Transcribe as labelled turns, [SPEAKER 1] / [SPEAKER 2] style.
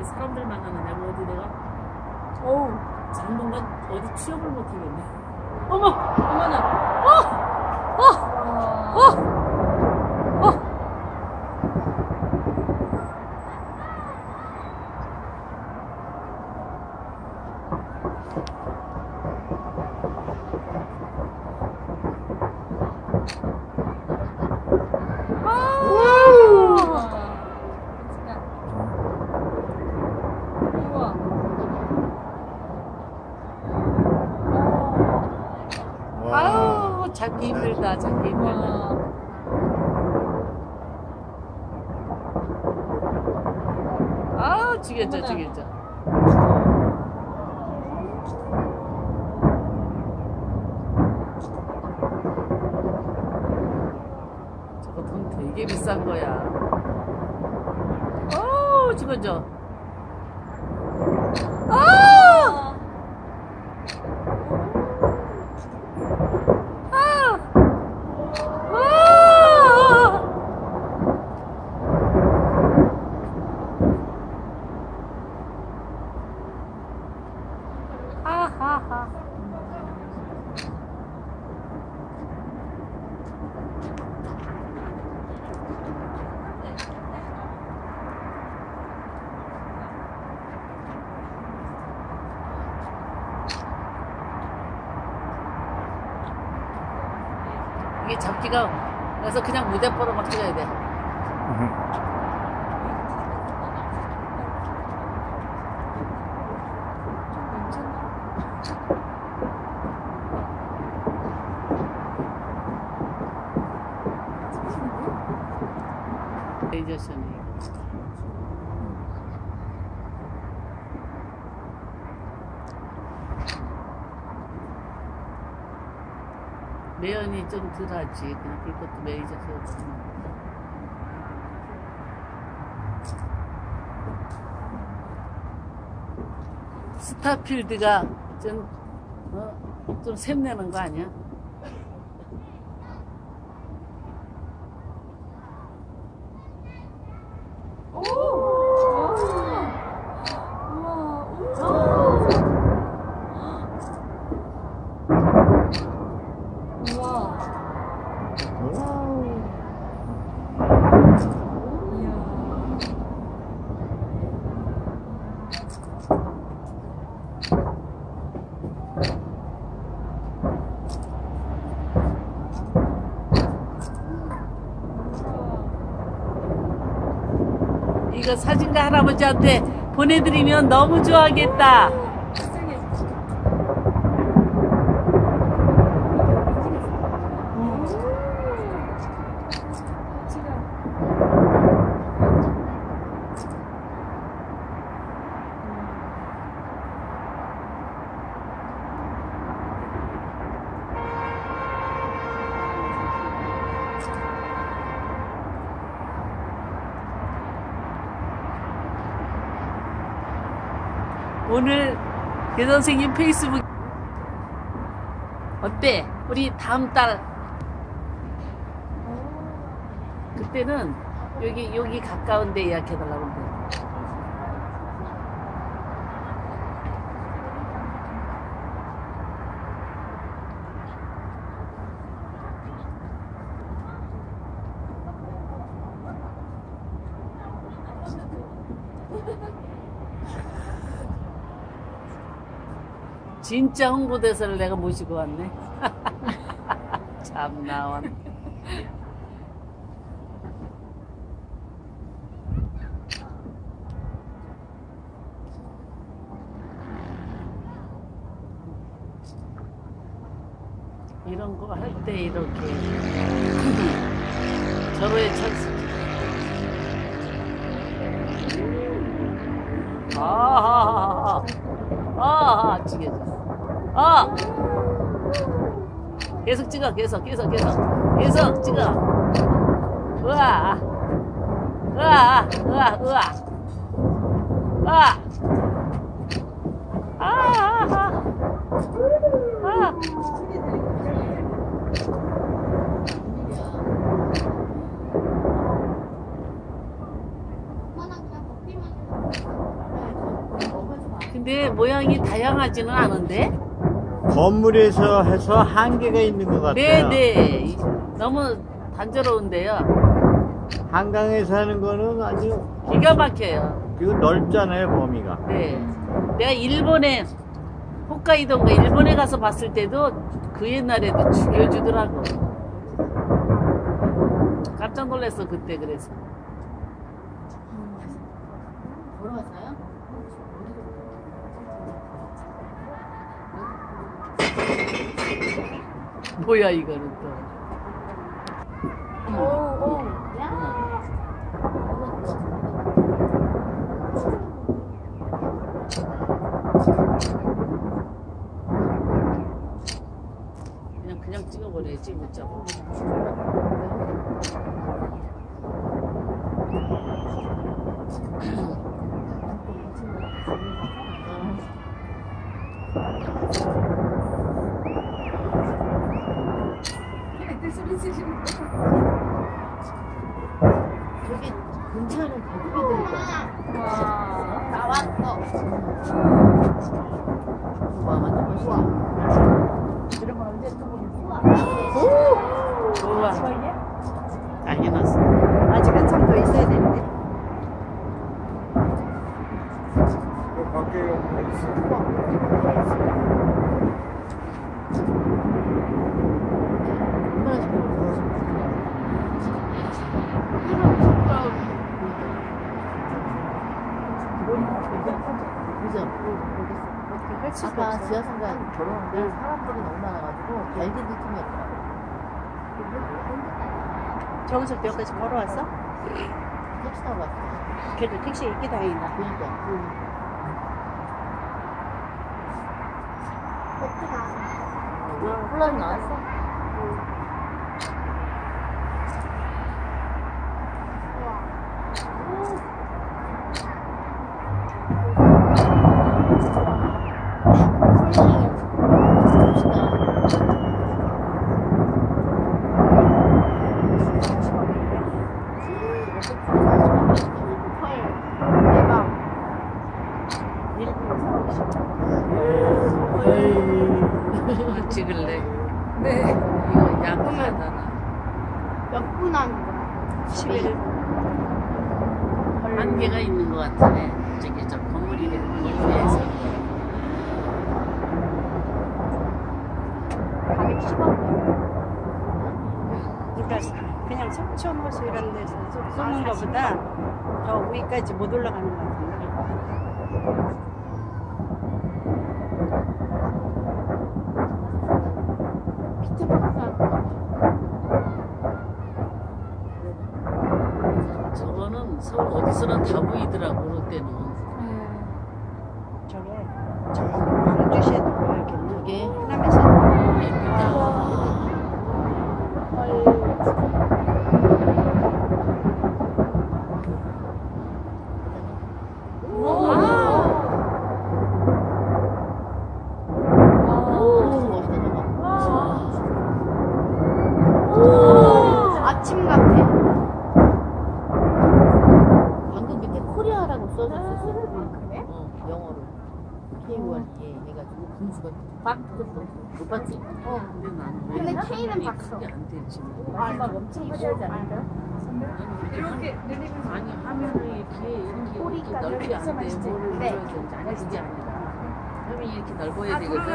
[SPEAKER 1] 이 사람들 만나는 내가 어디 내가
[SPEAKER 2] 어우.
[SPEAKER 1] 장동건 어디 취업을 못하겠네. 어머!
[SPEAKER 2] 어머나.
[SPEAKER 1] 어! 어!
[SPEAKER 2] 와.
[SPEAKER 1] 어!
[SPEAKER 2] 우와.
[SPEAKER 1] 아유, 잡기 힘들다, 잡기 힘들다.
[SPEAKER 2] 와.
[SPEAKER 1] 아우, 죽였죠,
[SPEAKER 2] 어머나.
[SPEAKER 1] 죽였죠. 저거 돈 되게 비싼 거야. 어우, 죽었죠. 아! 아! 아! 하하하. 이게 잡기가 그래서 그냥 무대포로 막 찍어야 돼. 레이저션이. 매연이 좀 덜하지. 그냥 그것도 레이저션. 스타필드가 좀, 어, 좀 샘내는 거 아니야? 이거 사진가 할아버지한테 보내드리면 너무 좋아하겠다. 오늘 개 선생님 페이스북 어때? 우리 다음 달 그때는 여기 여기 가까운데 예약해달라고 돼. 진짜 홍보대사를 내가 모시고 왔네. 참 나왔네. 이런 거 할 때 이렇게 절호의 찬스. 아하하하. 아하, 죽여줘. 아! 어. 계속 찍어 계속 계속 계속. 계속 찍어. 으아 으아 으아 으아 으아. 아아아. 아. 근데 모양이 다양하지는 않은데?
[SPEAKER 3] 건물에서 해서 한계가 있는 것 같아요.
[SPEAKER 1] 네네. 이- 너무 단조로운데요.
[SPEAKER 3] 한강에서 하는 거는 아주
[SPEAKER 1] 기가 막혀요.
[SPEAKER 3] 그리고 넓잖아요 범위가.
[SPEAKER 1] 네. 내가 일본에, 홋카이도인가 일본에 가서 봤을 때도 그 옛날에도 죽여주더라고. 깜짝 놀랐어, 그때 그래서. 보러 갔어요? 뭐야, 이거는 또.
[SPEAKER 2] 오, 오.
[SPEAKER 1] 그냥, 그냥 찍어버려야지, 못 잡아. 저기 근처에는 거북이들이 있잖아.
[SPEAKER 2] 와, 나왔어.
[SPEAKER 1] 와, 완전 멋있다. 이런 건. 그죠? 아까 지하상가 걸어오는데 사람들이 너무 많아가지고 발디딜 틈이 없더라고.
[SPEAKER 2] 저기서 여기까지 걸어왔어?
[SPEAKER 1] 택시 타고 왔어.
[SPEAKER 2] 그래도 택시 있기 다행이다.
[SPEAKER 1] 그러니까. 콜라는 나왔어? 찍을래?
[SPEAKER 2] 네.
[SPEAKER 1] 이거 약하잖아.
[SPEAKER 2] 몇분 하는 거야? 11.
[SPEAKER 1] 한계가 있는 것 같아. 저기 저 건물이 건물에서.
[SPEAKER 2] 가격 10원. 그러니까 그냥 석촌호수 이런 데서 쏘는 거보다 더 위까지 못 올라가는 것 같은데.
[SPEAKER 1] 저거는 서울 어디서나 다 보이더라고, 그럴 때는.
[SPEAKER 2] 저게 저광주시에도 보여야겠네.
[SPEAKER 1] 저게
[SPEAKER 2] 하남에서
[SPEAKER 1] 예쁘다. 오, 멋있다, 저거.
[SPEAKER 2] 아침 같아.
[SPEAKER 1] 방금 밑에 코리아라고 써졌었어. 어, 영어로. K1 예, 해가지고 분 수가. 못 봤지? 어. 근데
[SPEAKER 2] K는 봤어.
[SPEAKER 1] 크게 안 되지?
[SPEAKER 2] 막 엄청 화려하지 않을까요?
[SPEAKER 1] 이렇게 아니 화면을 이렇게 이렇게, 이렇게 넓게 안 돼. 뭐를
[SPEAKER 2] 네.
[SPEAKER 1] 눌러야 되는지 아니 그게 아니라 화면이 이렇게 넓어야 되거든.